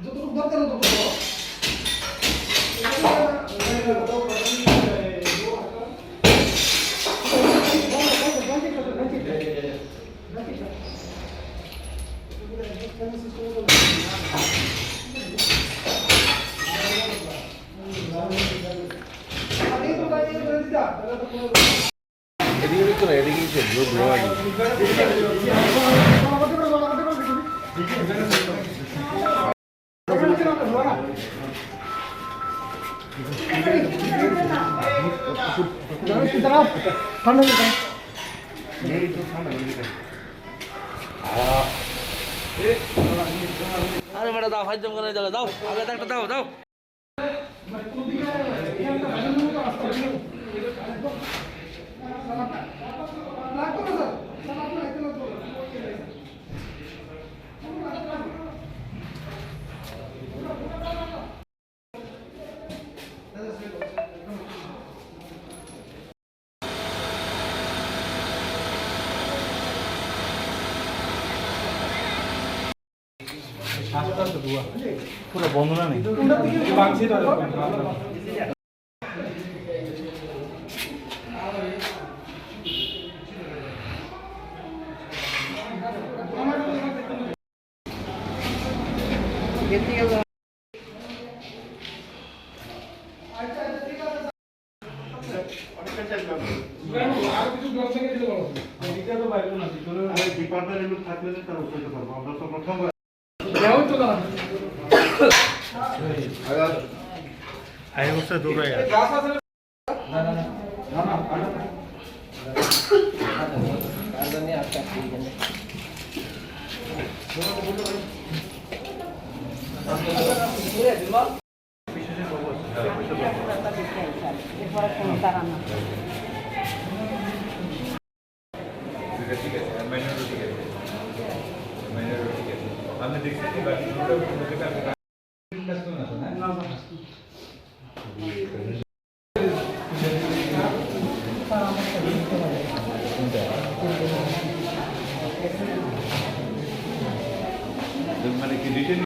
যতটুকু দরকার ততটুকু এদিকে দেখতো না এদিকে এসে লোক লোক আরে বেটা দাও ফাইজ জম করে দাও দাও আগে একটা দাও দাও পুরো বন্ধনা নেই। ডিপার্টমেন্টের থাকলে তার উপরে পারব আমরা তো প্রথম আই বছর দূরে ঠিক আছে আর মাইনারও ঠিক আছে মাইনারও ঠিক আছে আমি দেখছি কি বাকি দুটো কোনো কাজ করুন না? মানে কি রিটেন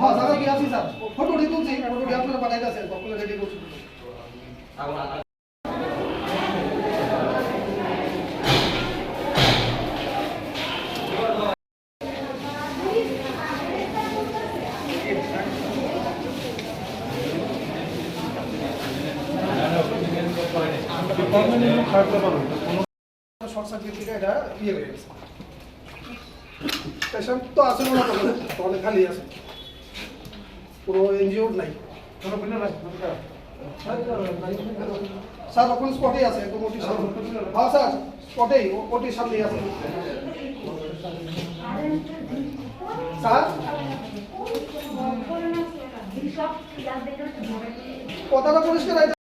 হ্যাঁ দাদা কি আছি স্যার ফটো দিয়ে তুলছি ফটো দিয়ে শর্ট সার্কিট থেকে এটা ইয়ে হয়ে গেছে। পেশেন্ট তো আছে না তাহলে তাহলে খালি আছে। পুরো এনজিও নাই। স্যার ওখানে স্পটেই আছে একদম ওটির সামনে হ্যাঁ স্যার স্পটেই ওটির সামনেই আছে। স্যার? কথাটা পরিষ্কার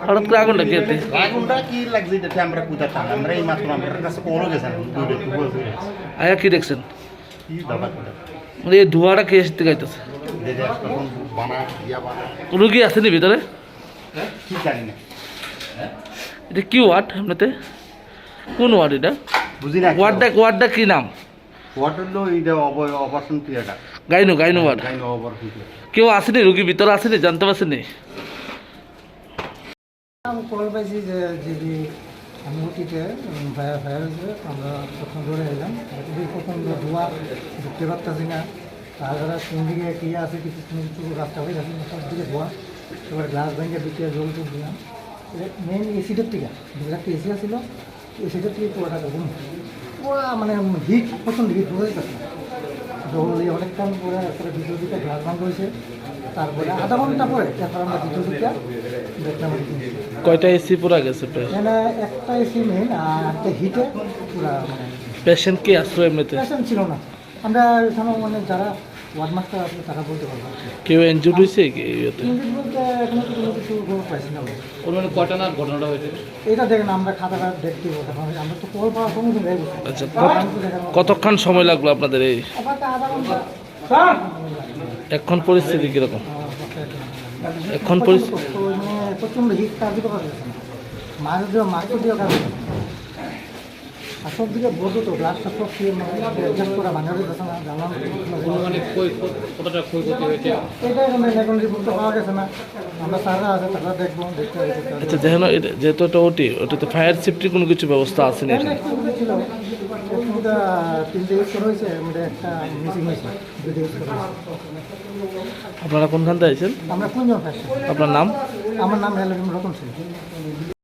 হঠাৎ করে আগুনটা কি আগুনটা কি লাগছে? এটা আমরা বুঝাতাম আমরা এই মাত্র আমার কাছে পৌঁছে গেছেন। আয়া কি দেখছেন? কি দাবা। এই ধোঁয়াটা কে এসে গাইতেছে? রুগী আসেনি ভিতরে? কি জানি না এটা কি ওয়ার্ড এমনিতে কোন ওয়ার্ড এটা? বুঝি না ওয়ার্ডটা ওয়ার্ডটা কি নাম? ওয়াটার লো এটা operation theatre gynae gynae ward. Gynae operation কেউ আসেনি রুগী ভিতরে আসেনি জানতে পারছেনি আমি কল পাইছি যে যদি আমি ওটিতে ভাইয়া ভাইয়া হয়েছে আমরা প্রথম ধরে এলাম। প্রথম ধোয়া ঢুকতে পারতেছি না তাছাড়া কোন দিকে কী আছে, কিছু কিছু রাস্তা হয়ে যাচ্ছে সব দিকে ধোয়া। এবার গ্লাস ভেঙে দুটিয়া জল টুক দিলাম। মেন এসিডের থেকে যেটা একটা এসি আছিল এসিডের থেকে পুরোটা পুরো মানে হিট প্রচণ্ড হিট হয়ে যাচ্ছে জল দিয়ে অনেকক্ষণ পরে তারপরে দ্বিতীয় দিকে ভাঙ হয়েছে। তারপরে আধা ঘণ্টা পরে তারপর আমরা দ্বিতীয় দিকে দেখলাম কয়টা এসি পুরা গেছে এখানে একটা এসি মেন আর একটা হিটে পুরা মানে পেশেন্ট কি আসলো এমনিতে? পেশেন্ট ছিল না। আমরা এখানে মানে যারা ওয়ার্ড মাস্টার বলতে পারব কেউ এনজুড হয়েছে কি ইয়েতে? বলতে এখনও তো কোনো কিছু খবর পাইছি না ওর মানে ঘটনাটা হয়েছে? এটা দেখেন আমরা খাতাটা দেখতে বলতে আমরা তো কল পাওয়ার কোনো দিন আচ্ছা কতক্ষণ সময় লাগল আপনাদের এই? এখন পরিস্থিতি কীরকম? এখন প্রচণ্ড পরিস্থিতি প্রচণ্ড হিট কাজ মাছ দিয়ে মাছ দিয়ে কাজ। আর সব দিকে বলতো তো গ্লাসটা সব খেয়ে মানে অ্যাডজাস্ট করা মানে কতটা ক্ষয়ক্ষতি হয়েছে? এটা এখন এখন রিপোর্ট তো পাওয়া গেছে না। আমরা সারা আছে তারা দেখব দেখতে আচ্ছা যেহেতু এটা ওটি ওটাতে ফায়ার সেফটি কোনো কিছু ব্যবস্থা আছে না ছিল। হয়েছে আপনারা কোনখান থেকে আছেন আপনার নাম? আমার নাম হলো রতন সিং